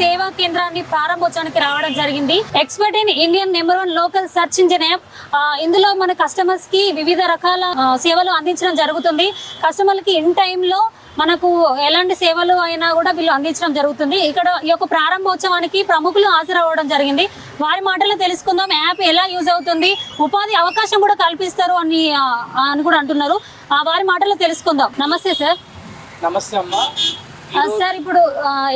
సేవా కేంద్రాన్ని ప్రారంభోత్సవానికి రావడం జరిగింది. Expert in Indian number one local search engine app ఇందులో మన కస్టమర్స్కి వివిధ రకాల సేవలు అందించడం జరుగుతుంది. కస్టమర్లకి ఇన్ టైంలో మనకు ఎలాంటి సేవలు అయినా కూడా వీళ్ళు అందించడం జరుగుతుంది. ఇక్కడ ఈ యొక్క ప్రారంభోత్సవానికి ప్రముఖులు హాజరవ్వడం జరిగింది. వారి మాటలు తెలుసుకుందాం. యాప్ ఎలా యూజ్ అవుతుంది? ఉపాధి అవకాశం కూడా కల్పిస్తారు అని అని కూడా అంటున్నారు. ఆ, వారి మాటలు తెలుసుకుందాం. నమస్తే సార్ నమస్తే అమ్మా. సార్ ఇప్పుడు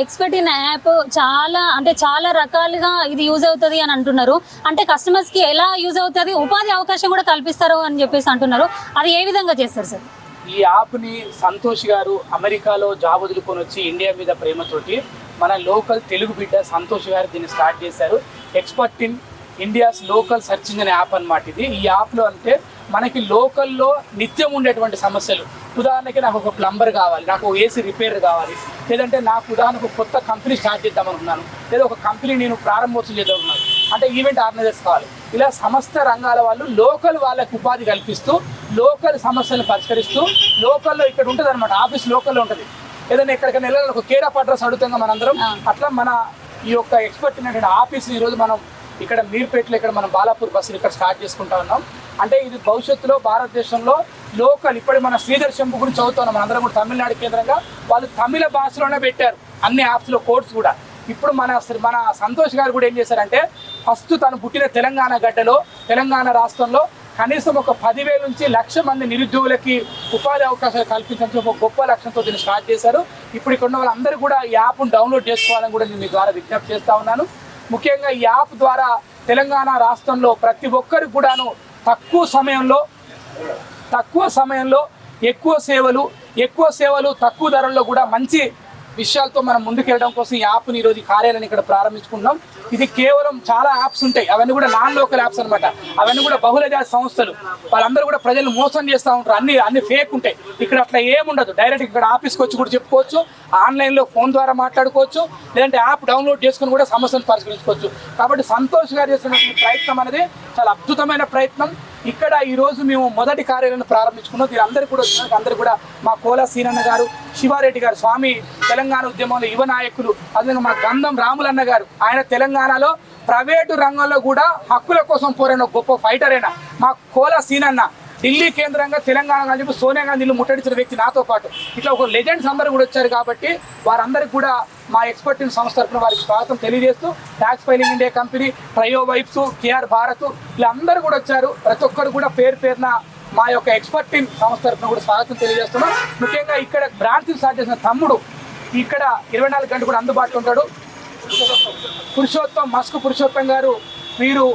ఎక్స్పర్ట్ ఇన్ యాప్ చాలా అంటే చాలా రకాలుగా ఇది యూజ్ అవుతుంది అని అంటున్నారు. అంటే కస్టమర్స్కి ఎలా యూజ్ అవుతుంది ఉపాధి అవకాశం కూడా కల్పిస్తారు అని చెప్పేసి అంటున్నారు. అది ఏ విధంగా చేస్తారు సార్? ఈ యాప్ని సంతోష్ గారు అమెరికాలో జాబ్ వదులుకొని వచ్చి ఇండియా మీద ప్రేమతోటి మన లోకల్ తెలుగు బిడ్డ సంతోష్ గారు దీన్ని స్టార్ట్ చేశారు. Expert in India's local search engine app అన్నమాట ఇది. ఈ యాప్లో అంటే మనకి లోకల్లో నిత్యం ఉండేటువంటి సమస్యలు. ఉదాహరణకి నాకు ఒక ప్లంబర్ కావాలి నాకు ఏసీ రిపేర్ కావాలి లేదంటే నాకు ఉదాహరణకు కొత్త కంపెనీ స్టార్ట్ చేద్దాం అనుకున్నాను లేదా ఒక కంపెనీ నేను ప్రారంభోత్సవం చేద్దాం అనుకున్నాను అంటే ఈవెంట్ ఆర్గనైజర్స్ కావాలి. ఇలా సమస్త రంగాల వాళ్ళు లోకల్ వాళ్ళకు ఉపాధి కల్పిస్తూ లోకల్ సమస్యలను పరిష్కరిస్తూ లోకల్లో ఇక్కడ ఉంటుంది అనమాట ఆఫీస్ లోకల్లో ఉంటుంది. ఏదైనా ఎక్కడికైనా వెళ్ళాలి ఒక కేర్ ఆఫ్ అడ్రస్ అడుగుతాం మనందరం. అట్లా మన ఈ యొక్క ఎక్స్పర్ట్ అయినటువంటి ఆఫీస్ ఈరోజు మనం ఇక్కడ మీర్పేటలో ఇక్కడ మనం బాలాపూర్ బస్సులు ఇక్కడ స్టార్ట్ చేసుకుంటా ఉన్నాం. అంటే ఇది భవిష్యత్తులో భారతదేశంలో లోకల్ ఇప్పటి మన శ్రీధర్ శంభు గురించి చదువుతున్నాం మనందరం కూడా తమిళనాడు కేంద్రంగా వాళ్ళు తమిళ భాషలోనే పెట్టారు అన్ని యాప్స్లో కోడ్స్ కూడా. ఇప్పుడు మన మన సంతోష్ గారు కూడా ఏం చేశారంటే ఫస్ట్ తను పుట్టిన తెలంగాణ గడ్డలో తెలంగాణ రాష్ట్రంలో కనీసం ఒక పదివేల నుంచి లక్ష మంది నిరుద్యోగులకి ఉపాధి అవకాశాలు కల్పించడం ఒక గొప్ప లక్ష్యంతో దీన్ని స్టార్ట్ చేశారు. ఇప్పుడు ఇక్కడ ఉన్న వాళ్ళందరూ కూడా ఈ యాప్ను డౌన్లోడ్ చేసుకోవాలని కూడా నేను మీ ద్వారా విజ్ఞప్తి చేస్తా ఉన్నాను. ముఖ్యంగా ఈ యాప్ ద్వారా తెలంగాణ రాష్ట్రంలో ప్రతి ఒక్కరికి కూడాను తక్కువ సమయంలో తక్కువ సమయంలో ఎక్కువ సేవలు ఎక్కువ సేవలు తక్కువ ధరల్లో కూడా మంచి విషయాలతో మనం ముందుకెళ్ళడం కోసం ఈ యాప్ని ఈరోజు ఈ కార్యాలయాన్ని ఇక్కడ ప్రారంభించుకున్నాం ఇది కేవలం చాలా యాప్స్ ఉంటాయి. అవన్నీ కూడా నాన్ లోకల్ యాప్స్ అనమాట అవన్నీ కూడా బహుళజాతి సంస్థలు. వాళ్ళందరూ కూడా ప్రజలు మోసం చేస్తూ ఉంటారు. అన్ని అన్ని ఫేక్ ఉంటాయి. ఇక్కడ అట్లా ఏముండదు డైరెక్ట్ ఇక్కడ ఆఫీస్కి వచ్చి కూడా చెప్పుకోవచ్చు. ఆన్లైన్లో ఫోన్ ద్వారా మాట్లాడుకోవచ్చు. లేదంటే యాప్ డౌన్లోడ్ చేసుకుని కూడా సమస్యను పరిష్కరించుకోవచ్చు. కాబట్టి సంతోష్ గారు చేస్తున్నటువంటి ప్రయత్నం అనేది చాలా అద్భుతమైన ప్రయత్నం. ఇక్కడ ఈరోజు మేము మొదటి కార్యాలయాన్ని ప్రారంభించుకున్నాం. దీని అందరికీ కూడా వచ్చినాక అందరు కూడా మా కోలా సీనన్న గారు శివారెడ్డి గారు స్వామి తెలంగాణ ఉద్యమంలో యువ నాయకులు అదేవిధంగా మా గంధం రాములన్న గారు ఆయన తెలంగాణలో ప్రైవేటు రంగంలో కూడా హక్కుల కోసం పోరైన గొప్ప ఫైటర్ అయిన మా కోలా సీనన్న. ఢిల్లీ కేంద్రంగా తెలంగాణ అని చెప్పి సోనియా గాంధీలు ముట్టడించిన వ్యక్తి నాతో పాటు. ఇట్లా ఒక లెజెండ్స్ అందరూ కూడా వచ్చారు కాబట్టి వారందరికీ కూడా మా ఎక్స్పర్టిన్ సంస్థ తరఫున వారికి స్వాగతం తెలియజేస్తూ ట్యాక్స్ ఫైలింగ్ ఇండియా కంపెనీ ట్రయో వైప్స్ కేఆర్ భారత్ వీళ్ళందరూ కూడా వచ్చారు. ప్రతి ఒక్కరు కూడా పేరు పేరున మా యొక్క ఎక్స్పర్ట్ టీమ్ సంస్థ తరఫున కూడా స్వాగతం తెలియజేస్తున్నాం. ముఖ్యంగా ఇక్కడ బ్రాంచ్లు స్టార్ట్ చేసిన తమ్ముడు ఇక్కడ ఇరవై నాలుగు గంటలు కూడా అందుబాటులో ఉంటాడు. పురుషోత్తం మస్క్ పురుషోత్తం గారు వీరు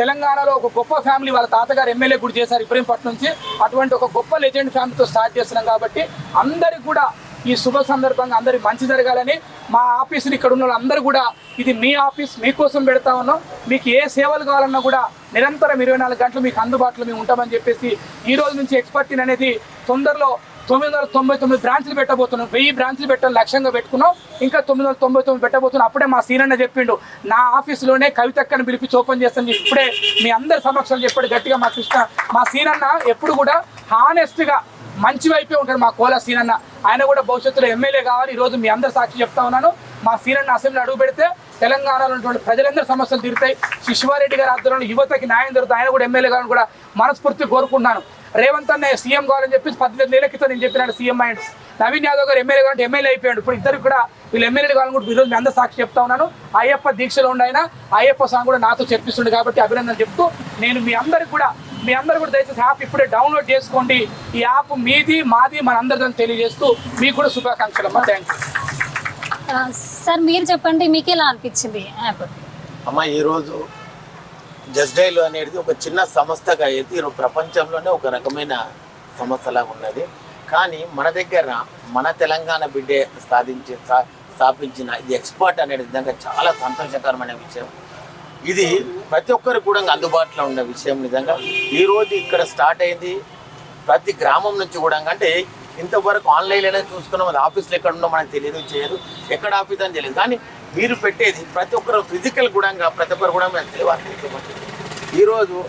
తెలంగాణలో ఒక గొప్ప ఫ్యామిలీ వాళ్ళ తాతగారు ఎమ్మెల్యే కూడా చేశారు ఇబ్రహీంపట్నం నుంచి. అటువంటి ఒక గొప్ప లెజెండ్ ఫ్యామిలీతో స్టార్ట్ చేస్తున్నాం కాబట్టి అందరికి కూడా ఈ శుభ సందర్భంగా అందరికి మంచి జరగాలని మా ఆఫీసులు ఇక్కడ ఉన్న వాళ్ళందరూ కూడా ఇది మీ ఆఫీస్ మీకోసం పెడతా ఉన్నాం. మీకు ఏ సేవలు కావాలన్నా కూడా నిరంతరం ఇరవై నాలుగు గంటలు మీకు అందుబాటులో మేము ఉంటామని చెప్పేసి ఈ రోజు నుంచి ఎక్స్పర్టిన్ అనేది తొందరలో తొమ్మిది వందల తొంభై తొమ్మిది బ్రాంచ్లు పెట్టబోతున్నాం. వెయ్యి బ్రాంచ్లు పెట్టడం లక్ష్యంగా పెట్టుకున్నాం. ఇంకా తొమ్మిది వందల తొంభై తొమ్మిది పెట్టబోతున్నాం. అప్పుడే మా సీనన్న చెప్పిండు నా ఆఫీసులోనే కవితక్కని పిలిపించి ఓపెన్ చేస్తాను. ఇప్పుడే మీ అందరి సమక్షంలో చెప్పాడు గట్టిగా మా కృష్ణ. మా సీనన్న ఎప్పుడు కూడా హానెస్ట్గా మంచి వైపే ఉంటాడు మా కోలా సీనన్న. ఆయన కూడా భవిష్యత్తులో ఎమ్మెల్యే కావాలి. ఈరోజు మీ అందరి సాక్షి చెప్తా ఉన్నాను. మా సీనన్న అసెంబ్లీ అడుగు పెడితే తెలంగాణలో ఉన్నటువంటి ప్రజలందరూ సమస్యలు తీరుతాయి. శిశువారెడ్డి గారి ఆధ్వర్యంలో యువతకి న్యాయం జరుగుతుంది. ఆయన కూడా ఎమ్మెల్యే కావాలని కూడా మనస్ఫూర్తి కోరుకుంటున్నాను. రేవంత్ అన్న సీఎం కావాలని చెప్పి పద్దెనిమిది నెలల క్రితం నేను చెప్పినాడు సీఎం అయ్యాడు. నవీన్ యాదవ్ గారు ఎమ్మెల్యే కావాలంటే ఎమ్మెల్యే అయిపోయాడు. ఇప్పుడు ఇద్దరు కూడా వీళ్ళు ఎమ్మెల్యే కావాలని కూడా ఈరోజు మీ అందరూ సాక్షి చెప్తా ఉన్నాను. అయ్యప్ప దీక్షలో ఉండి అయ్యప్ప సాంగ్ కూడా నాతో చెప్పిస్తుండే కాబట్టి అభినందన చెప్తూ నేను మీ అందరికి కూడా మీ అందరు కూడా దయచేసి యాప్ ఇప్పుడే డౌన్లోడ్ చేసుకోండి. ఈ యాప్ మీది మాది మనందరిదని తెలియజేస్తూ మీకు కూడా శుభాకాంక్షలు అమ్మా. థ్యాంక్ సార్ మీరు చెప్పండి మీకు ఎలా అనిపించింది యాప్ అమ్మ ఈరోజు జస్ట్ డైల్ అనేది ఒక చిన్న సంస్థగా అయితే ఈరోజు ప్రపంచంలోనే ఒక రకమైన సంస్థలాగా ఉన్నది. కానీ మన దగ్గర మన తెలంగాణ బిడ్డే సాధించి స్థా- స్థాపించిన ఇది ఎక్స్పర్ట్ అనేది నిజంగా చాలా సంతోషకరమైన విషయం. ఇది ప్రతి ఒక్కరికి కూడా అందుబాటులో ఉన్న విషయం నిజంగా. ఈరోజు ఇక్కడ స్టార్ట్ అయింది. ప్రతి గ్రామం నుంచి కూడా అంటే ఇంతవరకు ఆన్లైన్లోనే చూసుకున్నాం. అది ఆఫీస్లో ఎక్కడ ఉందో మనకు తెలియదు చేయదు. ఎక్కడ ఆఫీస్ అని తెలియదు కానీ మీరు పెట్టేది ప్రతి ఒక్కరు ఫిజికల్ కూడా ప్రతి ఒక్కరు కూడా మేము తెలియాలి ఈరోజు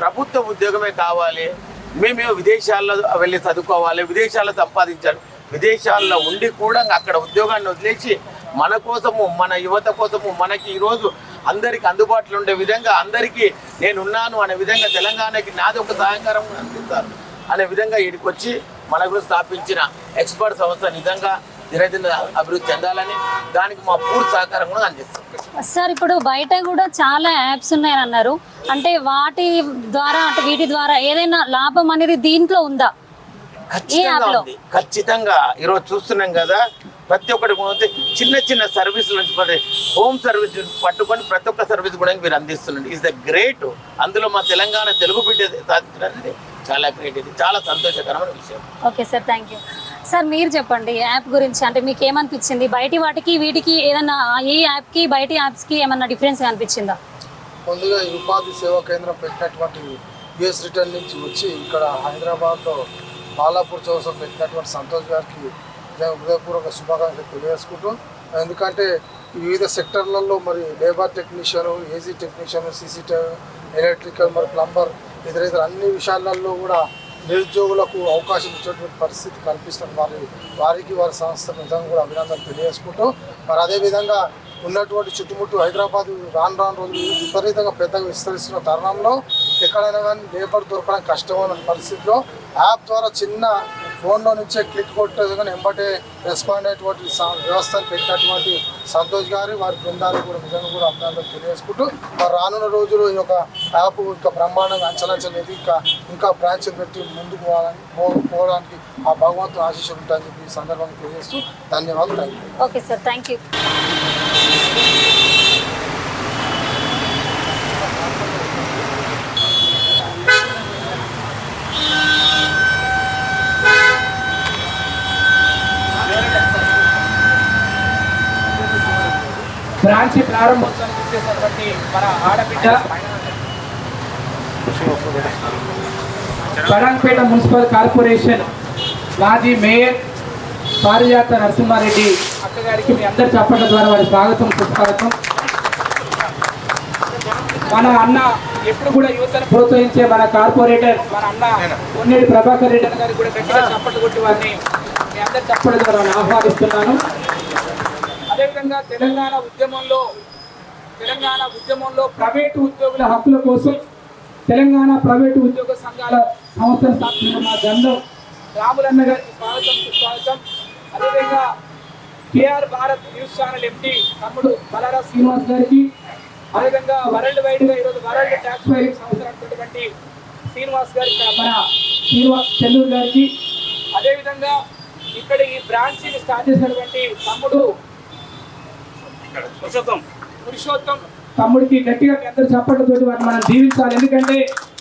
ప్రభుత్వ ఉద్యోగమే కావాలి. మేమే విదేశాల్లో వెళ్ళి చదువుకోవాలి విదేశాల్లో సంపాదించాలి. విదేశాల్లో ఉండి కూడా అక్కడ ఉద్యోగాన్ని వదిలేసి మన కోసము మన యువత కోసము మనకి ఈరోజు అందరికి అందుబాటులో ఉండే విధంగా అందరికీ నేనున్నాను అనే విధంగా తెలంగాణకి నాది ఒక సహకారం అందిస్తారు. అనే విధంగా వీడికి వచ్చి మనకు స్థాపించిన ఎక్స్పర్ట్ సంస్థ నిజంగా దినదిన అభివృద్ధి చెందాలని దానికి మా పూర్తి సహకారం కూడా అందిస్తాం. సార్ ఇప్పుడు బయట కూడా చాలా యాప్స్ ఉన్నాయని అన్నారు. అంటే వాటి ద్వారా అంటే వీటి ద్వారా ఏదైనా లాభం అనేది దీంట్లో ఉందా? ఖచ్చితంగా? ఉంది. ఖచ్చితంగా. ఈరోజు చూస్తున్నాం కదా ప్రతి ఒక్కటి చిన్న చిన్న సర్వీస్ నుంచి పడే హోమ్ సర్వీస్ పట్టుకొని ప్రతి ఒక్క సర్వీస్ కూడా మీరు అందిస్తున్నారు. ఇస్ ద గ్రేట్ అందులో మా తెలంగాణ తెలుగు బిడ్డ సాధించడానికి చాలా గ్రేట్ ఇది. చాలా సంతోషకరమైన విషయం. Okay sir thank you. Sir మీరు చెప్పండి యాప్ గురించి అంటే మీకు ఏమనిపించింది? బయటి వాటికి వీటికి ఏదైనా ఈ యాప్కి బయటి యాప్స్కి ఏమన్నా డిఫరెన్స్ అనిపించిందా ముందుగా ఉపాధి సేవా కేంద్రం పెట్టినటువంటి యుఎస్ రిటర్న్ నుంచి వచ్చి ఇక్కడ హైదరాబాద్లో మాలాపూర్ చౌసం పెట్టినటువంటి సంతోష్ గారికి హృదయపూర్వక శుభాకాంక్షలు తెలియజేసుకుంటూ ఎందుకంటే వివిధ సెక్టర్లలో మరి labour technician AG technician CC electrical మరి ప్లంబర్ ఇతర ఇతర అన్ని విషయాలలో కూడా నిరుద్యోగులకు అవకాశం ఇచ్చేటువంటి పరిస్థితి కల్పిస్తున్న వారి వారికి వారి సంస్థ నిజంగా కూడా అభినందనలు తెలియజేసుకుంటూ మరి అదేవిధంగా ఉన్నటువంటి చుట్టుముట్టు హైదరాబాద్ రాను రాను రోజులు విపరీతంగా పెద్దగా విస్తరిస్తున్న తరుణంలో ఎక్కడైనా కానీ లేబర్ దొరకడం కష్టమైన పరిస్థితిలో యాప్ ద్వారా చిన్న ఫోన్లో నుంచే క్లిక్ కొట్టేది కానీ ఎంబటే రెస్పాండ్ అయ్యేటువంటి వ్యవస్థను పెట్టినటువంటి సంతోష్ గారి వారి బృందాలు కూడా నిజంగా కూడా అభినందనలు తెలియజేసుకుంటూ మరి రానున్న రోజులు ఈ యొక్క యాప్ ఇంకా బ్రహ్మాండంగా అంచలంచలు ఇంకా ఇంకా బ్రాంచ్లు పెట్టి ముందుకు పోవాలని పోవడానికి ఆ భగవంతుడు ఆశీస్సులు ఉంటాయని చెప్పి ఈ సందర్భంగా తెలియజేస్తూ ధన్యవాదాలు. Thank you okay sir thank you branch ప్రారంభోత్సవానికి వచ్చేసినటువంటి మన ఆడబిడ్డ బడాన్పేట మున్సిపల్ కార్పొరేషన్ మాజీ మేయర్ పారిజాత నరసింహారెడ్డి అక్కగారికి మీ అందరి చెప్పడం ద్వారా వారి స్వాగతం సుస్వాగతం. మన అన్న ఎప్పుడు కూడా యువతను ప్రోత్సహించే మన కార్పొరేటర్ మన అన్న కొన్నేటి ప్రభాకర్ రెడ్డి గారికి కూడా గట్టిగా చప్పట్లు కొట్టి వారిని మీ అందరి చెప్పడం ద్వారా ఆహ్వానిస్తున్నాను. అదేవిధంగా తెలంగాణ ఉద్యమంలో తెలంగాణ ఉద్యమంలో ప్రైవేటు ఉద్యోగుల హక్కుల కోసం తెలంగాణ ప్రైవేటు ఉద్యోగ సంఘాల సంస్థల స్థాపించిన మా గంధం రాములన్న గారికి స్వాగతం సుస్వాగతం. అదేవిధంగా KR Bharat news channel MP తమ్ముడు బలారా శ్రీనివాస్ గారికి అదేవిధంగా వరల్డ్ వైడ్గా ఈరోజు వరల్డ్ ట్యాక్స్ ఫైలింగ్ సంస్థ అటువంటి శ్రీనివాస్ గారికి మన శ్రీనివాస్ చెల్లూరు గారికి అదేవిధంగా ఇక్కడ ఈ బ్రాంచ్ స్టార్ట్ చేసినటువంటి తమ్ముడు పురుషోత్తం. తమ్ముడికి గట్టిగా మీ అందరు చప్పట్లతో వారిని మనం జీవించాలి ఎందుకంటే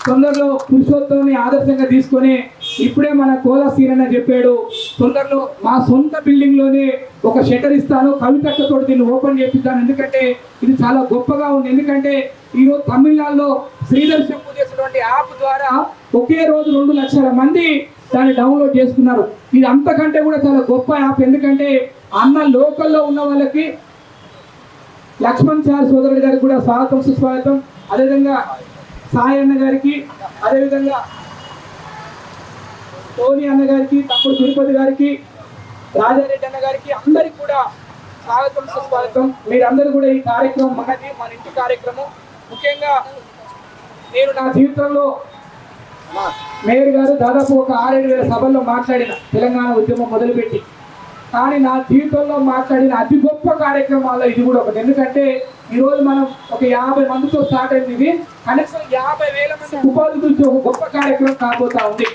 తొందరలో పురుషోత్తంని ఆదర్శంగా తీసుకొని ఇప్పుడే మన కోలా సీరన్న చెప్పాడు. తొందరలో మా సొంత బిల్డింగ్లోనే ఒక షటర్ ఇస్తాను. కవితక్కతో దీన్ని ఓపెన్ చేపిస్తాను ఎందుకంటే ఇది చాలా గొప్పగా ఉంది. ఎందుకంటే ఈరోజు తమిళనాడులో శ్రీధర్ చెప్పు చేసినటువంటి యాప్ ద్వారా ఒకే రోజు రెండు లక్షల మంది దాన్ని డౌన్లోడ్ చేసుకున్నారు. ఇది అంతకంటే కూడా చాలా గొప్ప యాప్. ఎందుకంటే అన్న లోకల్లో ఉన్న వాళ్ళకి లక్ష్మణ్ చార్ సోదరుడు గారికి కూడా స్వాగతం సుస్వాగతం. అదేవిధంగా సాయి అన్న గారికి అదేవిధంగా టోనీ అన్న గారికి తమ్ముడు తిరుపతి గారికి రాజారెడ్డి అన్న గారికి అందరికి కూడా స్వాగతం సుస్వాగతం. మీరందరూ కూడా ఈ కార్యక్రమం మనది మన ఇంటి కార్యక్రమం. ముఖ్యంగా నేను నా జీవితంలో మేయర్ గారు దాదాపు ఒక ఆరేడు వేల సభల్లో మాట్లాడిన తెలంగాణ ఉద్యమం మొదలుపెట్టి కానీ నా జీవితంలో మాట్లాడిన అతి గొప్ప కార్యక్రమాల్లో ఇది కూడా ఒకటి. ఎందుకంటే ఈ రోజు మనం ఒక యాభై మందితో స్టార్ట్ అయింది ఇది. కనీసం యాభై వేల మంది ఉపాధి గురించి ఒక గొప్ప కార్యక్రమం కాబోతా ఉంది.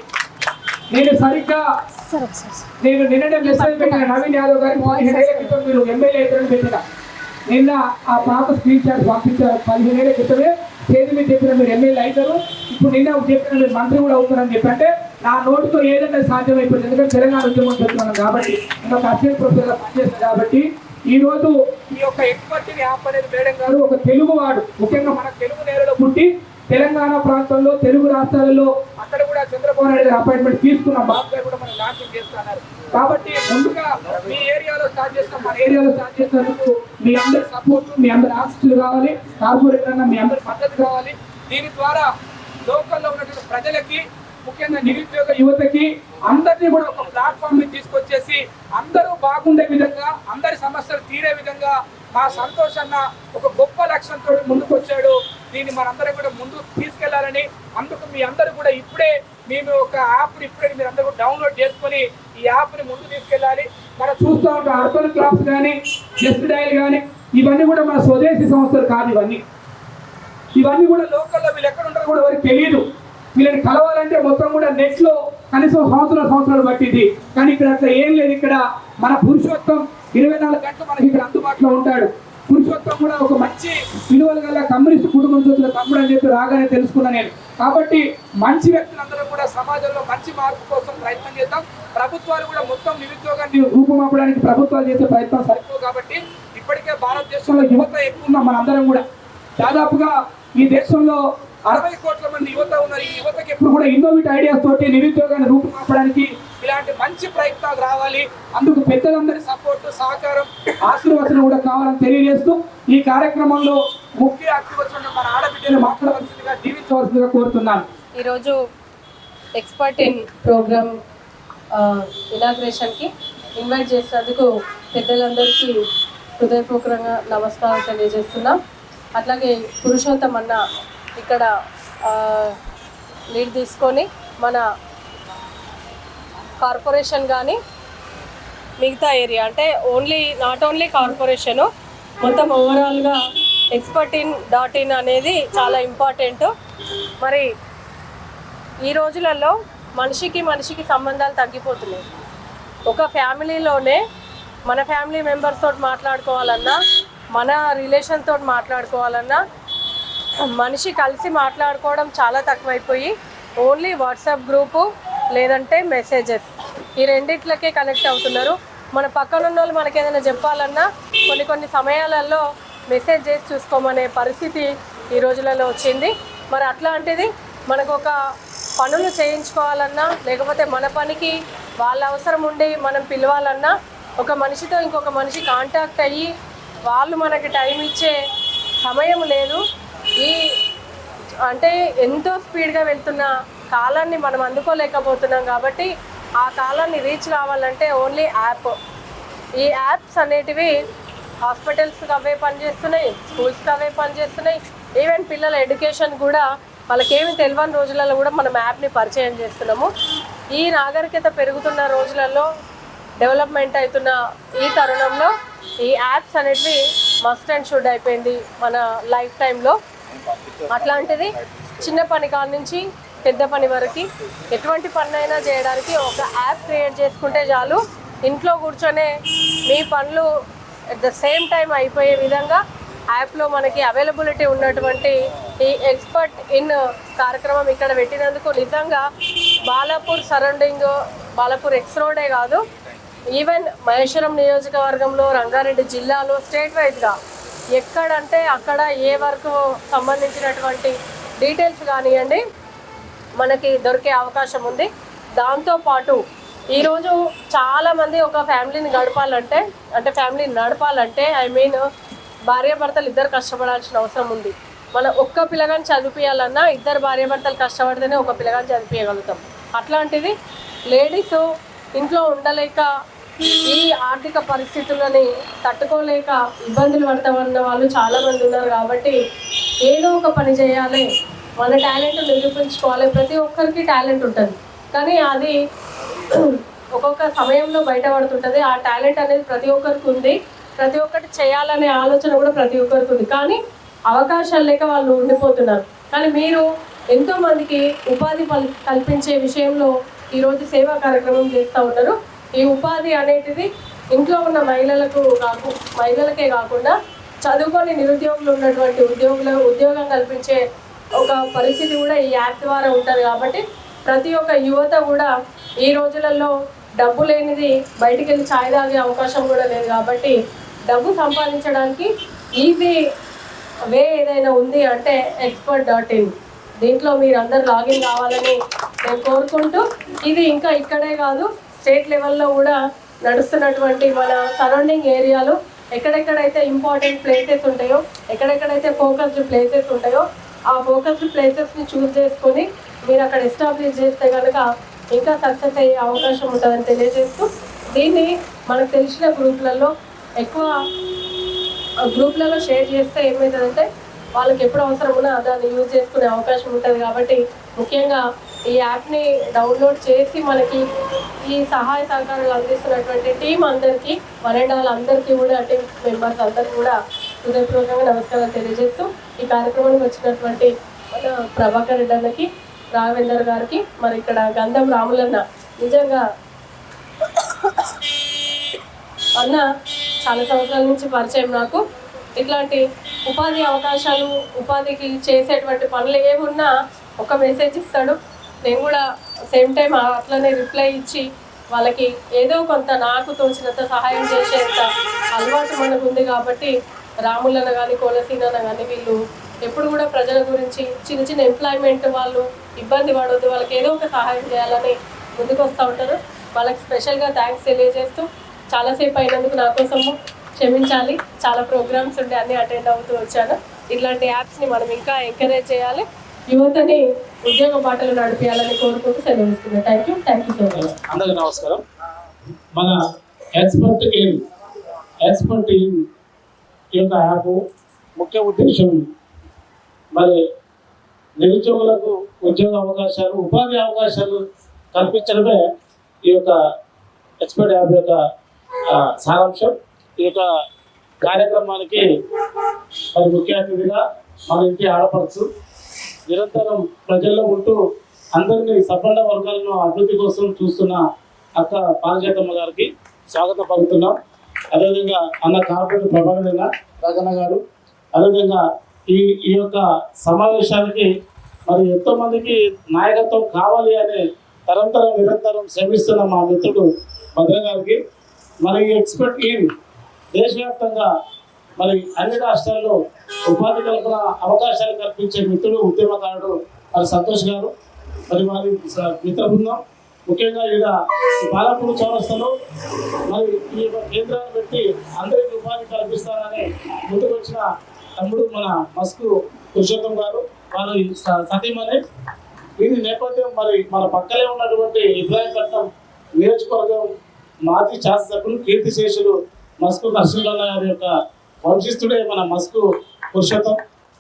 నేను సరిగ్గా. నేను నిన్ననే మెసేజ్ పెట్టిన నవీన్ యాదవ్ గారికి పదిహేను ఏళ్ళ క్రితం మీరు ఎమ్మెల్యే అవుతారని పెట్టిన. నిన్న ఆ పాత స్క్రీన్ షాట్ పంపించారు. పదిహేను ఏళ్ళ క్రితమే. చేతి మీద చెప్పిన మీరు ఎమ్మెల్యే అవుతారు. ఇప్పుడు నిన్న చెప్పిన మీరు మంత్రి కూడా అవుతారని చెప్పి అంటే నా నోటితో ఏదైనా సాధ్యమైపోయింది. ఎందుకంటే తెలంగాణ ఉద్యమం చెప్తున్నాను కాబట్టి నేను ఒక అసిస్టెంట్ ప్రొఫెసర్గా పనిచేస్తాను కాబట్టి ఈ రోజు ఈ యొక్క ఎక్స్పర్ట్ యాప్ అనేది మేడం గారు ఒక తెలుగు వాడు ముఖ్యంగా మన తెలుగు నేలలో పుట్టి తెలంగాణ ప్రాంతంలో తెలుగు రాష్ట్రాలలో అక్కడ కూడా చంద్రబాబు నాయుడు గారు అపాయింట్మెంట్ తీసుకున్న. బాబు గారు కూడా మనం లాంచింగ్ చేస్తున్నారు. కాబట్టి ముందుగా మీ ఏరియాలో స్టార్ట్ చేస్తాం. మన ఏరియాలో స్టార్ట్ చేసినందుకు మీ అందరి సపోర్ట్ మీ అందరి ఆశీస్సులు కావాలి. కార్పొరేట్ అన్న మీ అందరి మద్దతు కావాలి. దీని ద్వారా లోకల్లో ఉన్నటువంటి ప్రజలకి ముఖ్యంగా నిరుద్యోగ యువతకి అందరినీ కూడా ఒక ప్లాట్ఫామ్ని తీసుకొచ్చేసి అందరూ బాగుండే విధంగా అందరి సమస్యలు తీరే విధంగా మా సంతోష్ అన్న ఒక గొప్ప లక్ష్యంతో ముందుకు వచ్చాడు దీన్ని మనందరం కూడా ముందుకు తీసుకెళ్ళాలని అందుకు మీ అందరూ కూడా ఇప్పుడే మేము ఒక యాప్ ఇప్పుడే మీరు అందరూ కూడా డౌన్లోడ్ చేసుకొని ఈ యాప్ని ముందుకు తీసుకెళ్ళాలి. మనం చూస్తూ ఉంటాం అర్బన్ క్లాబ్స్ కానీ జస్ట్ డైల్ కానీ ఇవన్నీ కూడా మన స్వదేశీ సంస్థలు కాదు ఇవన్నీ. ఇవన్నీ కూడా లోకల్లో వీళ్ళు ఎక్కడ ఉంటారో కూడా ఎవరికి తెలియదు. వీళ్ళని కలవాలంటే మొత్తం కూడా నెట్లో కనీసం సంవత్సరాలు సంవత్సరాలు పట్టింది. కానీ ఇక్కడ అట్లా ఏం లేదు. ఇక్కడ మన పురుషోత్తం ఇరవై నాలుగు గంటలు మనకి ఇక్కడ అందుబాటులో ఉంటాడు. పురుషోత్తం కూడా ఒక మంచి విలువలు గల కమ్యూనిస్ట్ కుటుంబం చూసిన తమ్ముడు అని చెప్పి రాగానే తెలుసుకున్నా నేను. కాబట్టి మంచి వ్యక్తులందరూ కూడా సమాజంలో మంచి మార్పు కోసం ప్రయత్నం చేద్దాం. ప్రభుత్వాలు కూడా మొత్తం నిరుద్యోగాన్ని రూపుమాపడానికి ప్రభుత్వాలు చేసే ప్రయత్నం సరిపోవు కాబట్టి ఇప్పటికే భారతదేశంలో యువత ఎక్కువ ఉన్నాం మనందరం కూడా. దాదాపుగా ఈ దేశంలో అరవై కోట్ల మంది యువత ఉన్నారు. ఈ యువతకి ఎప్పుడు కూడా ఇన్నోవేట్ ఐడియాస్ తోటి నిరుద్యోగాన్ని రూపుమాపడానికి ఇలాంటి మంచి ప్రయత్నాలు రావాలి. అందుకు పెద్దలందరి సపోర్ట్ సహకారం ఆశీర్వచనం కూడా కావాలని తెలియజేస్తూ ఈ కార్యక్రమంలో ముఖ్య అతిథి మన ఆడబిడ్డలు మాట్లాడవలసిందిగా జీవించవలసిందిగా కోరుతున్నాను. ఈరోజు ఎక్స్పర్ట్ ఇన్ ప్రోగ్రామ్ ఇనాగ్రేషన్కి ఇన్వైట్ చేసినందుకు పెద్దలందరికీ హృదయపూర్వకంగా నమస్కారం తెలియజేస్తున్నాం. అట్లాగే పురుషోత్తం అన్న ఇక్కడ లీడ్ తీసుకొని మన కార్పొరేషన్ కానీ మిగతా ఏరియా అంటే ఓన్లీ నాట్ ఓన్లీ కార్పొరేషను మొత్తం ఓవరాల్గా ఎక్స్పర్ట్ ఇన్ డాట్ ఇన్ అనేది చాలా ఇంపార్టెంట్ మరి ఈ రోజులలో మనిషికి మనిషికి సంబంధాలు తగ్గిపోతున్నాయి. ఒక ఫ్యామిలీలోనే మన ఫ్యామిలీ మెంబర్స్ తోటి మాట్లాడుకోవాలన్నా మన రిలేషన్ తోటి మాట్లాడుకోవాలన్నా మనిషి కలిసి మాట్లాడుకోవడం చాలా తక్కువైపోయి ఓన్లీ వాట్సాప్ గ్రూపు లేదంటే మెసేజెస్. ఈ రెండిట్లకే కనెక్ట్ అవుతున్నారు. మన పక్కన ఉన్న వాళ్ళు మనకి ఏదైనా చెప్పాలన్నా కొన్ని కొన్ని సమయాలలో మెసేజ్ చేసి చూసుకోమనే పరిస్థితి ఈ రోజులలో వచ్చింది. మరి అట్లాంటిది మనకు ఒక పనులు చేయించుకోవాలన్నా లేకపోతే మన పనికి వాళ్ళ అవసరం ఉండి మనం పిలవాలన్నా ఒక మనిషితో ఇంకొక మనిషి కాంటాక్ట్ అయ్యి వాళ్ళు మనకి టైం ఇచ్చే సమయం లేదు. ఈ అంటే ఎంతో స్పీడ్గా వెళ్తున్న కాలాన్ని మనం అందుకోలేకపోతున్నాం కాబట్టి ఆ కాలాన్ని రీచ్ కావాలంటే ఓన్లీ యాప్. ఈ యాప్స్ అనేటివి హాస్పిటల్స్కి అవే పనిచేస్తున్నాయి స్కూల్స్కి అవే పనిచేస్తున్నాయి. ఈవెన్ పిల్లల ఎడ్యుకేషన్ కూడా వాళ్ళకేమి తెలియని రోజులలో కూడా మనం యాప్ని పరిచయం చేస్తున్నాము. ఈ నాగరికత పెరుగుతున్న రోజులలో డెవలప్మెంట్ అవుతున్న ఈ తరుణంలో ఈ యాప్స్ అనేటివి మస్ట్ అండ్ షుడ్ అయిపోయింది మన లైఫ్ టైంలో. అట్లాంటిది చిన్న పని కాడ నుంచి పెద్ద పని వరకు ఎటువంటి పని అయినా చేయడానికి ఒక యాప్ క్రియేట్ చేసుకుంటే చాలు ఇంట్లో కూర్చొనే మీ పనులు అట్ ద సేమ్ టైం అయిపోయే విధంగా యాప్లో మనకి అవైలబిలిటీ ఉన్నటువంటి ఈ ఎక్స్పర్ట్ ఇన్ కార్యక్రమం ఇక్కడ పెట్టినందుకు నిజంగా బాలాపూర్ సరౌండింగ్ బాలాపూర్ ఎక్స్ రోడే కాదు ఈవెన్ మహేశ్వరం నియోజకవర్గంలో రంగారెడ్డి జిల్లాలో స్టేట్ వైజ్గా ఎక్కడంటే అక్కడ ఏ వరకు సంబంధించినటువంటి డీటెయిల్స్ కానివ్వండి మనకి దొరికే అవకాశం ఉంది. దాంతోపాటు ఈరోజు చాలామంది ఒక ఫ్యామిలీని గడపాలంటే అంటే ఫ్యామిలీని నడపాలంటే ఐ మీన్ భార్యాభర్తలు ఇద్దరు కష్టపడాల్సిన అవసరం ఉంది. మన ఒక్క పిల్లగాని చదివించాలన్నా ఇద్దరు భార్యాభర్తలు కష్టపడితేనే ఒక పిల్లగాని చదివించగలుగుతాం అట్లాంటిది లేడీస్ ఇంట్లో ఉండలేక ఈ ఆర్థిక పరిస్థితులని తట్టుకోలేక ఇబ్బందులు పడతామన్న వాళ్ళు చాలామంది ఉన్నారు కాబట్టి ఏదో ఒక పని చేయాలి. మన టాలెంట్ నిరూపించుకోవాలి. ప్రతి ఒక్కరికి టాలెంట్ ఉంటుంది. కానీ అది ఒక్కొక్క సమయంలో బయటపడుతుంటుంది. ఆ టాలెంట్ అనేది ప్రతి ఒక్కరికి ఉంది. ప్రతి ఒక్కటి చేయాలనే ఆలోచన కూడా ప్రతి ఒక్కరికి ఉంది. కానీ అవకాశాలు లేక వాళ్ళు ఉండిపోతున్నారు. కానీ మీరు ఎంతోమందికి ఉపాధి పల్- కల్పించే విషయంలో ఈరోజు సేవా కార్యక్రమం చేస్తూ ఉన్నారు. ఈ ఉపాధి అనేటిది ఇంట్లో ఉన్న మహిళలకు కాకు మహిళలకే కాకుండా చదువుకొని నిరుద్యోగులు ఉన్నటువంటి ఉద్యోగులు ఉద్యోగం కల్పించే ఒక పరిస్థితి కూడా ఈ యాప్ ద్వారా ఉంటుంది కాబట్టి ప్రతి ఒక్క యువత కూడా ఈ రోజులలో డబ్బు లేనిది బయటికి వెళ్ళి ఛాయ్ తాగే అవకాశం కూడా లేదు కాబట్టి డబ్బు సంపాదించడానికి ఈజీ వే ఏదైనా ఉంది అంటే ఎక్స్పర్ట్ డాట్ ఇన్ దీంట్లో మీరు అందరు లాగిన్ కావాలని నేను కోరుకుంటూ ఇది ఇంకా ఇక్కడే కాదు. స్టేట్ లెవెల్లో కూడా నడుస్తున్నటువంటి మన సరౌండింగ్ ఏరియాలు ఎక్కడెక్కడైతే ఇంపార్టెంట్ ప్లేసెస్ ఉంటాయో ఎక్కడెక్కడైతే ఫోకస్డ్ ప్లేసెస్ ఉంటాయో ఆ ఫోకస్డ్ ప్లేసెస్ని చూస్ చేసుకొని మీరు అక్కడ ఎస్టాబ్లిష్ చేస్తే కనుక ఇంకా సక్సెస్ అయ్యే అవకాశం ఉంటుందని తెలియజేస్తూ దీన్ని మనకు తెలిసిన గ్రూప్లలో ఎక్కువ గ్రూప్లలో షేర్ చేస్తే ఏమవుతుందంటే వాళ్ళకి ఎప్పుడు అవసరం ఉన్నా దాన్ని యూజ్ చేసుకునే అవకాశం ఉంటుంది కాబట్టి ముఖ్యంగా ఈ యాప్ని డౌన్లోడ్ చేసి మనకి ఈ సహాయ సహకారాలు అందిస్తున్నటువంటి టీం అందరికీ వన్ అండ్ ఆల్ అందరికీ కూడా టీం మెంబర్స్ అందరికీ కూడా హృదయపూర్వకంగా నమస్కారాలు తెలియజేస్తూ ఈ కార్యక్రమానికి వచ్చినటువంటి మన ప్రభాకర్ రెడ్డి అన్నకి రాఘవేందర్ గారికి మరి ఇక్కడ గంధం రాములన్న నిజంగా అన్న చాలా సంవత్సరాల నుంచి పరిచయం నాకు. ఇట్లాంటి ఉపాధి అవకాశాలు ఉపాధికి చేసేటువంటి పనులు ఏమున్నా ఒక మెసేజ్ ఇస్తాడు. నేను కూడా సేమ్ టైం అట్లనే రిప్లై ఇచ్చి వాళ్ళకి ఏదో కొంత నాకు తోచినంత సహాయం చేసేంత అలవాటు మనకు ఉంది కాబట్టి రాములన్న కానీ కోనసీనన్న కానీ వీళ్ళు ఎప్పుడు కూడా ప్రజల గురించి చిన్న చిన్న ఎంప్లాయ్మెంట్ వాళ్ళు ఇబ్బంది పడవద్దు వాళ్ళకి ఏదో ఒక సహాయం చేయాలని ముందుకు వస్తూ ఉంటారు. వాళ్ళకి స్పెషల్గా థ్యాంక్స్ తెలియజేస్తూ చాలాసేపు అయినందుకు నా కోసము క్షమించాలి. చాలా ప్రోగ్రామ్స్ ఉండే అన్నీ అటెండ్ అవుతూ వచ్చాను. ఇట్లాంటి యాప్స్ని మనం ఇంకా ఎంకరేజ్ చేయాలి. యువతని ఉద్యోగ బాటలు నడిపించాలని కోరుకుంటూ సెలవిస్తున్నాను thank you thank you so much అందరికీ నమస్కారం. మన ఎక్స్పర్ట్ ఎయిమ్ ఎక్స్పర్ట్ ఇన్ ఈ యొక్క యాప్ ముఖ్య ఉద్దేశం మరి నిరుద్యోగులకు ఉద్యోగ అవకాశాలు ఉపాధి అవకాశాలు కల్పించడమే ఈ యొక్క ఎక్స్పర్ట్ యాప్ యొక్క సారాంశం. ఈ యొక్క కార్యక్రమానికి మరి ముఖ్య అతిథిగా మన ఇంటి ఆడపడుచు నిరంతరం ప్రజల్లో ఉంటూ అందరినీ సబ్బండ వర్గాలను అభివృద్ధి కోసం చూస్తున్న అక్క పాలచేతమ్మ గారికి స్వాగతం పలుకుతున్నాం. అదేవిధంగా అన్న కార్పొరేట్ ప్రభాకరణ రాజన్న గారు. అదేవిధంగా ఈ ఈ యొక్క సమావేశానికి మరి ఎంతో మందికి నాయకత్వం కావాలి అని తరంతరం నిరంతరం శ్రమిస్తున్న మా మిత్రుడు భద్ర గారికి. మరి ఎక్స్పర్ట్ ఇన్ దేశవ్యాప్తంగా మరి అన్ని రాష్ట్రాల్లో ఉపాధి కల్పన అవకాశాలు కల్పించే మిత్రుడు ఉద్యమకారుడు మరి సంతోష్ గారు. మరి వారి స- మిత్ర బృందం ముఖ్యంగా ఈడ ఈ బాలాపూర్ మరి ఈ యొక్క కేంద్రాన్ని పెట్టి అందరికీ ఉపాధి కల్పిస్తారని ముందుకు వచ్చిన తమ్ముడు మన మస్కు పురుషోత్తం గారు వారు స- సతీమణి. దీని నేపథ్యం మరి మన పక్కనే ఉన్నటువంటి ఇబ్రాహీంపట్నం నియోజకవర్గం మాజీ శాసనసభ్యులు కీర్తిశేషులు మస్కు నరసింహన్న గారి యొక్క వంశిస్తుడే మన మస్కు పురుషత్వం.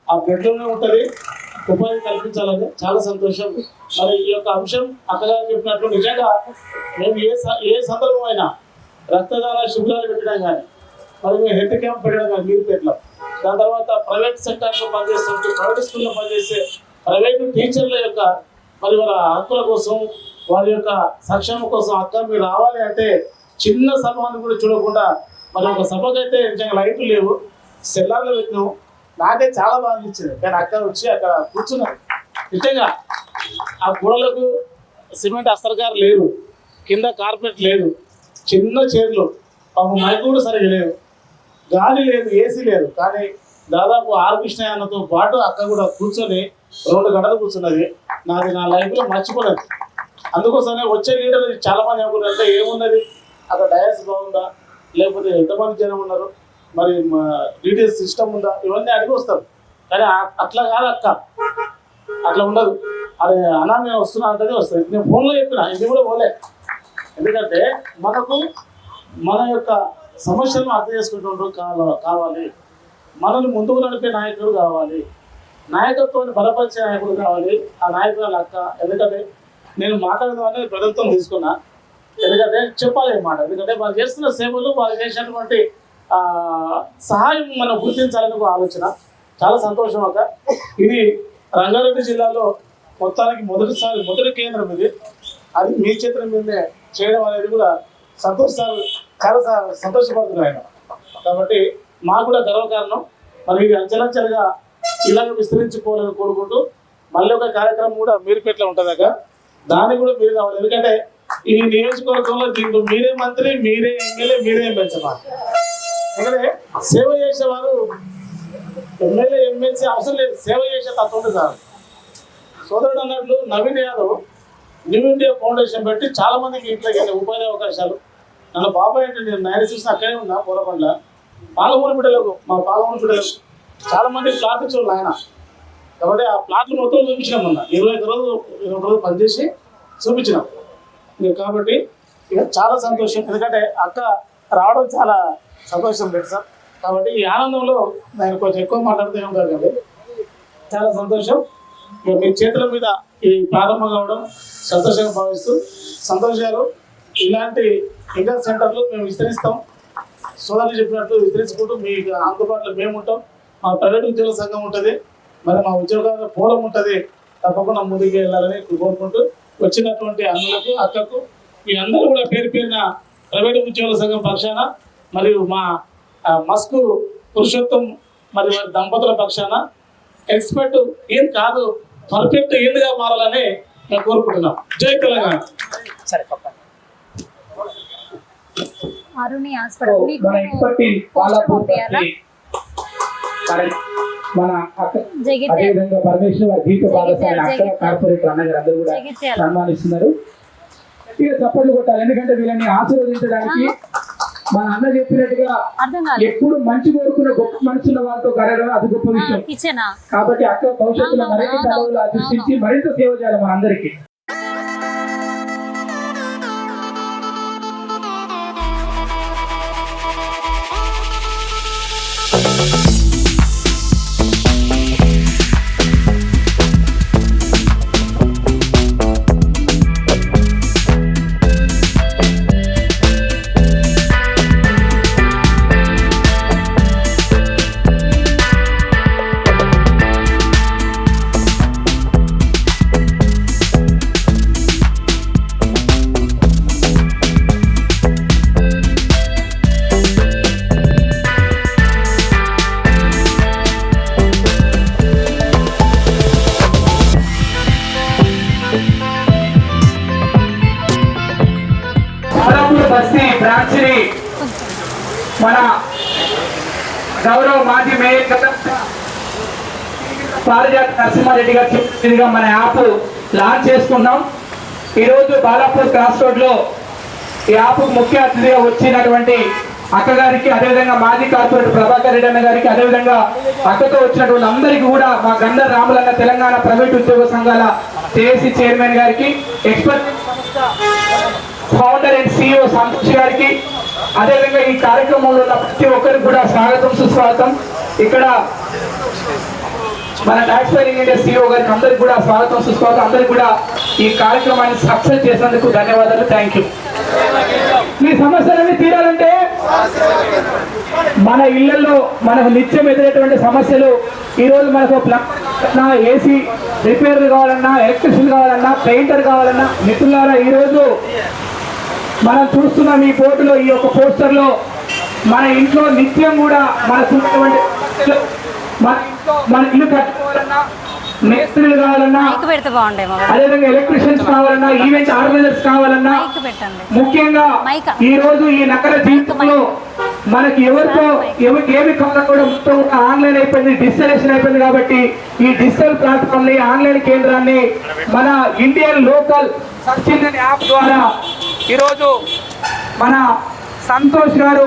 ఆ బెడ్లోనే ఉంటుంది. ఉపాధి కల్పించాలని చాలా సంతోషం. మరి ఈ యొక్క అంశం అక్కగారు చెప్పినట్లు నిజంగా మేము ఏ స- ఏ సందర్భం అయినా రక్తదాన శిబిరాలు పెట్టడం కానీ మరి మేము హెల్త్ క్యాంప్ పెట్టడం కానీ మీరుపేటలో దాని తర్వాత ప్రైవేట్ సెక్టార్లో పనిచేస్తుంటే ప్రైవేట్ స్కూల్లో పనిచేసే ప్రైవేట్ టీచర్ల యొక్క మరి వాళ్ళ హక్కుల కోసం వారి యొక్క సంక్షేమం కోసం అక్క మీరు రావాలి అంటే చిన్న సమూహాన్ని కూడా చూడకుండా మరి ఒక సభకైతే నిజంగా లైట్లు లేవు. సెల్లార్లో పెట్టినాం. నాకే చాలా బాగా అనిపించింది. కానీ అక్కడ వచ్చి అక్కడ కూర్చున్నారు. నిజంగా ఆ గోడలకు సిమెంట్ అస్తరకారు లేదు. కింద కార్పెట్ లేదు. చిన్న చీరలు పాపం మైక్ కూడా సరిగా లేదు గాలి లేదు ఏసీ లేదు. కానీ దాదాపు ఆర్ కృష్ణయ్యన్నతో పాటు అక్క కూడా కూర్చొని రెండు గంటలు కూర్చున్నది. నాది నా లైఫ్లో మర్చిపోలేదు. అందుకోసమే వచ్చే లీడర్ చాలా మంది ఏమనుకుంటారంటే ఏమున్నది? అక్కడ డయాస్ బాగుందా? లేకపోతే ఎంతమంది జనం ఉన్నారు? మరి డీటెయిల్స్ సిస్టమ్ ఉందా? ఇవన్నీ అడిగి వస్తారు. కానీ అట్లా కాదు అక్క. అట్లా ఉండదు. అది అన్నా నేను వస్తున్నా అంటే వస్తుంది. నేను ఫోన్లో చెప్పిన. ఇది కూడా పోలే. ఎందుకంటే మనకు మన యొక్క సమస్యలను అర్థం చేసుకుంటుండ్రు కావ- కావాలి. మనల్ని ముందుకు నడిపే నాయకుడు కావాలి. నాయకత్వాన్ని బలపరిచే నాయకుడు కావాలి. ఆ నాయకురాలు అక్క. ఎందుకంటే నేను మాట్లాడదామని ప్రభుత్వం తీసుకున్నా. ఎందుకంటే చెప్పాలి అన్నమాట. ఎందుకంటే వాళ్ళు చేస్తున్న సేవలు వాళ్ళు చేసినటువంటి సహాయం మనం గుర్తించాలని ఒక ఆలోచన. చాలా సంతోషం అక్క. ఇది రంగారెడ్డి జిల్లాలో మొత్తానికి మొదటిసారి మొదటి కేంద్రం ఇది. అది మీ చేతుల మీదే చేయడం అనేది కూడా సంతోషాలు చాలా సంతోషపడుతున్నాయి ఆయన కాబట్టి మాకు కూడా గర్వకారణం. మరి ఇది అంచెలంచెలుగా ఇలాగ విస్తరించిపోవాలని కోరుకుంటూ మళ్ళీ ఒక కార్యక్రమం కూడా మీరుపేటలో ఉంటుందక దాన్ని కూడా మీరు కావాలి. ఎందుకంటే ఈ నియోజకవర్గంలో దీంట్లో మీరే మంత్రి మీరే ఎమ్మెల్యే మీరే ఎమ్మెల్సీ ఎందుకంటే సేవ చేసేవారు ఎమ్మెల్యే ఎమ్మెల్సీ అవసరం లేదు. సేవ చేసే తత్వం సార్. సోదరుడు అన్నట్లు Naveen Yadav new India foundation పెట్టి చాలా మందికి ఇంట్లో కానీ ఉపాధి అవకాశాలు. నన్ను బాబాయ్ అంటే నేను నైన్ చూసిన అక్కడే ఉన్నా పూలపండ్ల పాలమూరు బిడ్డలకు మా పాలమూరు బిడ్డలకు చాలా మంది ప్రార్థించారు ఆయన కాబట్టి ఆ ప్లాట్లు మొత్తం చూపించినాం మొన్న. ఇరవై ఐదు రోజులు ఇరవై రోజులు పనిచేసి చూపించినాం. కాబట్టి ఇక చాలా సంతోషం. ఎందుకంటే అక్క రావడం చాలా సంతోషం లేదు సార్. కాబట్టి ఈ ఆనందంలో నేను కొంచెం ఎక్కువ మాట్లాడితే ఉంటారు కానీ చాలా సంతోషం. మీ చేతుల మీద ఇది ప్రారంభం కావడం సంతోషంగా భావిస్తూ సంతోషాలు ఇలాంటి ఇంకా సెంటర్లు మేము విస్తరిస్తాం. సోదరులు చెప్పినట్లు విస్తరించుకుంటూ మీ అందుబాటులో మేము ఉంటాం. మా ప్రైవేట్ ఉద్యోగ సంఘం ఉంటుంది. మరి మా ఉద్యోగాల ఫోరం ఉంటుంది. తప్పకుండా ముందుకు వెళ్ళాలని కోరుకుంటూ వచ్చినటువంటి అన్నులకు అక్కకు మీ అందరూ కూడా పేరు పేరున ప్రైవేట్ ఉద్యోగుల సంఘం పక్షాన మరియు మా మస్కు పురుషోత్తం మరియు వారి దంపతుల పక్షాన ఎక్స్పర్ట్ ఏం కాదు పర్ఫెక్ట్ ఏందిగా మారాలని మేము కోరుకుంటున్నాం. జై తెలంగాణ. సరే అరుణి హాస్పిటల్. మీకు మన అదేవిధంగా పరమేశ్వర వారి జీవిత భాగస్వామి అక్కడ. కార్పొరేటర్ అన్నగారు అందరూ కూడా. సన్మానిస్తున్నారు గట్టిగా చప్పట్లు కొట్టాలి ఎందుకంటే వీళ్ళని ఆశీర్వదించడానికి మన అన్న చెప్పినట్టుగా ఎప్పుడు మంచి కోరుకున్న గొప్ప మనసున్న వాళ్ళతో కలగడం అది గొప్ప విషయం కాబట్టి అక్క భవిష్యత్తులో. అధిష్ఠించి మరింత సేవ చేయాలి మన మాజీ మేయర్ కదా. పారిజాత నరసింహారెడ్డి గారు చెప్పినట్టుగా మన యాప్ లాంచ్ చేసుకున్నాం. ఈరోజు బాలాపూర్ క్రాస్ రోడ్లో ఈ యాప్ ముఖ్య అతిథిగా వచ్చినటువంటి అక్కగారికి అదేవిధంగా మాజీ కార్పొరేటర్ ప్రభాకర్ రెడ్డి అన్న గారికి అదేవిధంగా అక్కతో వచ్చినటువంటి అందరికీ కూడా మా గంధర్ రాములన్న తెలంగాణ ప్రైవేట్ ఉద్యోగ సంఘాల జేఏసీ చైర్మన్ గారికి expert founder and CEO Santosh గారికి అదేవిధంగా ఈ కార్యక్రమంలో ఉన్న ప్రతి ఒక్కరికి కూడా స్వాగతం సుస్వాగతం. ఇక్కడ మన ట్యాక్స్ ఇండియా సిఇఓ గారికి అందరికి కూడా స్వాగతం సుస్వాగతం. అందరికి కూడా ఈ కార్యక్రమాన్ని సక్సెస్ చేసినందుకు ధన్యవాదాలు. థ్యాంక్ యూ మీ సమస్యలన్నీ తీరాలంటే మన ఇళ్ళలో మనకు నిత్యం ఎదురేటువంటి సమస్యలు ఈరోజు మనకు ప్లంబర్ ఏసీ రిపేర్ కావాలన్నా ఎలక్ట్రిషియన్ కావాలన్నా పెయింటర్ కావాలన్నా మిత్రులారా ఈరోజు మనం చూస్తున్నాం ఈ బోర్డులో ఈ యొక్క పోస్టర్లో మన ఇంట్లో నిత్యం కూడా మన మన ఇల్లు కట్టుకోవాలన్నా మేస్త్రీలు కావాలన్నా అదేవిధంగా ఎలక్ట్రిషియన్స్ కావాలన్నా ఈవెంట్ ఆర్గనైజర్స్ కావాలన్నా ముఖ్యంగా. ఈ రోజు ఈ నగర జీవితంలో మనకి ఎవరితో ఎవరికి ఏమి కావాలన్నా కూడా మొత్తం ఆన్లైన్ అయిపోయింది డిజిటలైజేషన్ అయిపోయింది కాబట్టి ఈ డిజిటల్ ప్లాట్ఫామ్ని ఆన్లైన్ కేంద్రాన్ని మన Indian local search engine app ద్వారా ఈరోజు మన సంతోష్ గారు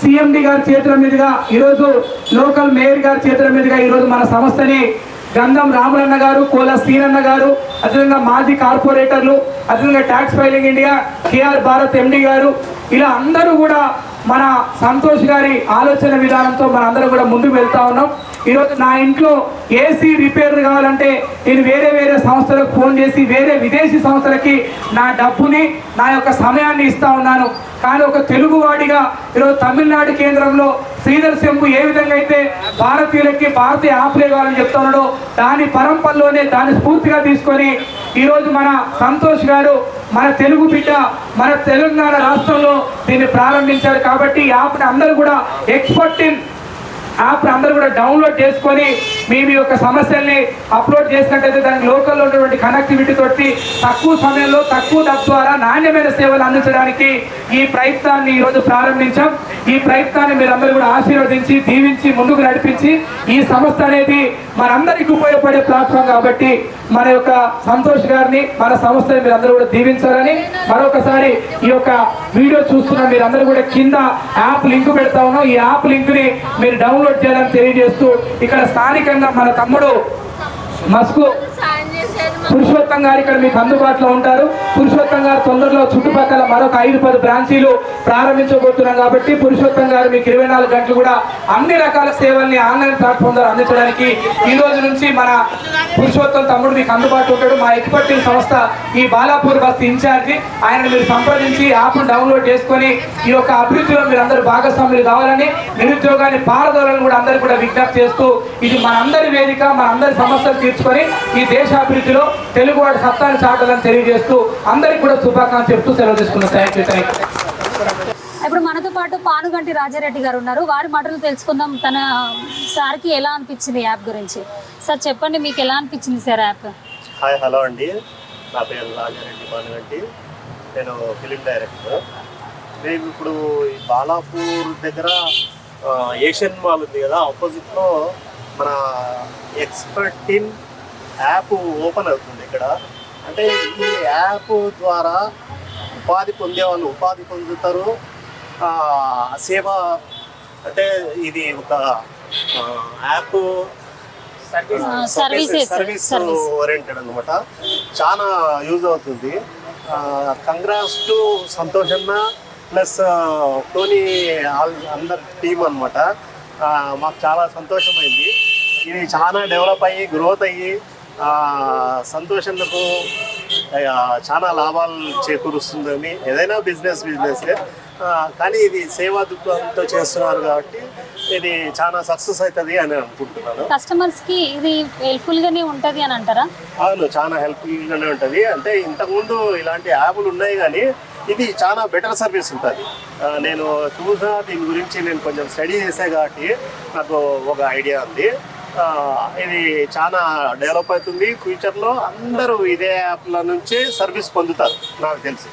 సిఎండి గారి చేతుల మీదుగా ఈరోజు లోకల్ మేయర్ గారి చేతుల మీదుగా ఈరోజు మన సంస్థని గంధం రాములన్న గారు కోల శ్రీనన్న గారు అదేవిధంగా మాజీ కార్పొరేటర్లు అదేవిధంగా tax filing India KR Bharat MD గారు ఇలా అందరూ కూడా మన సంతోష్ గారి ఆలోచన విధానంతో మన అందరం కూడా ముందుకు వెళ్తా ఉన్నాం. ఈరోజు నా ఇంట్లో ఏసీ రిపేర్ కావాలంటే నేను వేరే వేరే సంస్థలకు ఫోన్ చేసి వేరే విదేశీ సంస్థలకి నా డబ్బుని నా యొక్క సమయాన్ని ఇస్తా ఉన్నాను. కానీ ఒక తెలుగువాడిగా ఈరోజు తమిళనాడు కేంద్రంలో శ్రీధర్ శంభు ఏ విధంగా అయితే భారతీయులకి భారతీయ ఆపులే కావాలని చెప్తున్నాడో దాని పరంపరలోనే దాన్ని స్ఫూర్తిగా తీసుకొని ఈరోజు మన సంతోష్ గారు మన తెలుగు బిడ్డ మన తెలంగాణ రాష్ట్రంలో దీన్ని ప్రారంభించారు కాబట్టి యాప్ని అందరూ కూడా ఎక్స్పర్ట్ ఇన్ యాప్ అందరూ కూడా డౌన్లోడ్ చేసుకొని మీ మీ యొక్క సమస్యల్ని అప్లోడ్ చేసినట్టయితే దానికి లోకల్లో ఉన్నటువంటి కనెక్టివిటీ తోటి తక్కువ సమయంలో తక్కువ డబ్బు ద్వారా నాణ్యమైన సేవలు అందించడానికి ఈ ప్రయత్నాన్ని ఈరోజు ప్రారంభించాం. ఈ ప్రయత్నాన్ని మీరందరూ కూడా ఆశీర్వదించి దీవించి ముందుకు నడిపించి ఈ సంస్థ అనేది మనందరికీ ఉపయోగపడే ప్లాట్ఫామ్ కాబట్టి మన యొక్క సంతోష్ గారిని మన సంస్థని మీరందరూ కూడా దీవించాలని మరొకసారి ఈ యొక్క వీడియో చూస్తున్న మీరందరూ కూడా కింద యాప్ లింక్ పెడతా ఉన్నాం. ఈ యాప్ లింక్ని మీరు డౌన్లోడ్ చేయాలని తెలియజేస్తూ ఇక్కడ స్థానికంగా మన తమ్ముడు మస్కు పురుషోత్తం గారు ఇక్కడ మీకు అందుబాటులో ఉంటారు. పురుషోత్తం గారు తొందరలో చుట్టుపక్కల మరొక ఐదు పది బ్రాంచీలు ప్రారంభించబోతున్నాం కాబట్టి పురుషోత్తం గారు మీకు ఇరవై నాలుగు గంటలు కూడా అన్ని రకాల సేవల్ని ఆన్లైన్ ప్లాట్ఫామ్ ద్వారా అందించడానికి ఈ రోజు నుంచి మన పురుషోత్తం తమ్ముడు మీకు అందుబాటులో ఉంటాడు. మా ఎక్స్పర్టింగ్ సంస్థ ఈ బాలాపూర్ బస్తీ ఇన్ఛార్జి. ఆయన మీరు సంప్రదించి యాప్ను డౌన్లోడ్ చేసుకొని ఈ యొక్క అభివృద్ధిలో మీరు అందరూ భాగస్వాములు కావాలని నిరుద్యోగాన్ని పారదోలని కూడా అందరూ కూడా విజ్ఞప్తి చేస్తూ ఇది మనందరి వేదిక మనందరి సమస్యలు తీర్చుకొని ఈ దేశాభివృద్ధిలో తెలుగువాడి సత్తాన్ని చాటాలని తెలియజేస్తూ అందరికీ కూడా శుభాకాంక్షలు చెప్తూ సెలవు తీసుకున్నాను థ్యాంక్ యూ థ్యాంక్ యూ. ఇప్పుడు మనతో పాటు పానుగంటి రాజారెడ్డి గారు ఉన్నారు. వారి మాటలు తెలుసుకుందాం. తన సార్కి ఎలా అనిపించింది యాప్ గురించి? సార్ చెప్పండి మీకు ఎలా అనిపించింది సార్ యాప్? హాయ్ హలో అండి. నా పేరు రాజారెడ్డి పానుగంటి. నేను ఫిలిం డైరెక్టర్. మేము ఇప్పుడు ఈ బాలాపూర్ దగ్గర ఏషియన్ మాల్ ఉంది కదా ఆపోజిట్లో మన ఎక్స్పర్టిన్ యాప్ ఓపెన్ అవుతుంది ఇక్కడ. అంటే ఈ యాప్ ద్వారా ఉపాధి పొందే వాళ్ళు ఉపాధి పొందుతారు. సేవ అంటే ఇది ఒక యాప్ సర్వీస్. సర్వీస్ ఓరియంటెడ్ అనమాట చాలా యూజ్ అవుతుంది. కంగ్రాస్ టు సంతోష్ అన్న ప్లస్ టోనీ ఆల్ అందర్ టీమ్ అనమాట మాకు చాలా సంతోషమైంది. ఇది చాలా డెవలప్ అయ్యి గ్రోత్ అయ్యి ఆ, సంతోష్ అన్నకు ఆ, చాలా లాభాలు చేకూరుస్తుందని ఏదైనా బిజినెస్ బిజినెస్. కానీ ఇది సేవా దృక్పథంతో చేస్తున్నారు కాబట్టి ఇది చాలా సక్సెస్ అవుతుంది అని అనుకుంటున్నాను. కస్టమర్స్కి ఇది హెల్ప్ఫుల్ గానే ఉంటది అని అంటారా? అవును చాలా హెల్ప్ఫుల్గానే ఉంటుంది. అంటే ఇంతకుముందు ఇలాంటి యాప్లు ఉన్నాయి కానీ ఇది చాలా బెటర్ సర్వీస్ ఉంటుంది. నేను చూసా దీని గురించి నేను కొంచెం స్టడీ చేసా కాబట్టి నాకు ఒక ఐడియా ఉంది. ఇది చాలా డెవలప్ అవుతుంది ఫ్యూచర్లో అందరూ ఇదే యాప్ల నుంచే సర్వీస్ పొందుతారు నాకు తెలిసి.